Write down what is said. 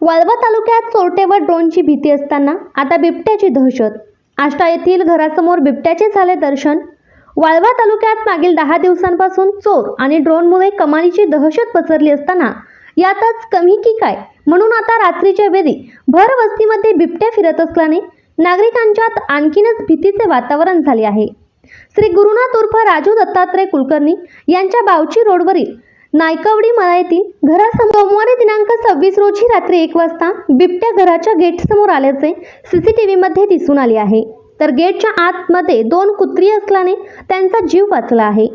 वाळवा तालुक्यात चोरटेवर ड्रोनची भीती असताना आता बिबट्याची दहशत. आष्टा येथील घरासमोर बिबट्याचे झाले दर्शन. वाळवा तालुक्यात मागील दहा दिवसांपासून चोर आणि ड्रोनमुळे कमालीची दहशत पसरली असताना यातच कमी की काय? म्हणून आता रात्रीच्या वेळी भर वस्तीमध्ये बिबट्या फिरत असल्याने नागरिकांच्यात आणखीनच भीतीचे वातावरण झाले आहे. श्री गुरुनाथ उर्फ राजू दत्तात्रय कुलकर्णी यांच्या बावची रोडवरील नायकवडी मला येथील घरासमोर सोमवारी दिनांक सव्वीस रोजी रात्री एक वाजता बिबट्या घराच्या गेटसमोर आल्याचे सीसीटीव्हीमध्ये दिसून आले आहे. तर गेटच्या आतमध्ये दोन कुत्री असल्याने त्यांचा जीव वाचला आहे.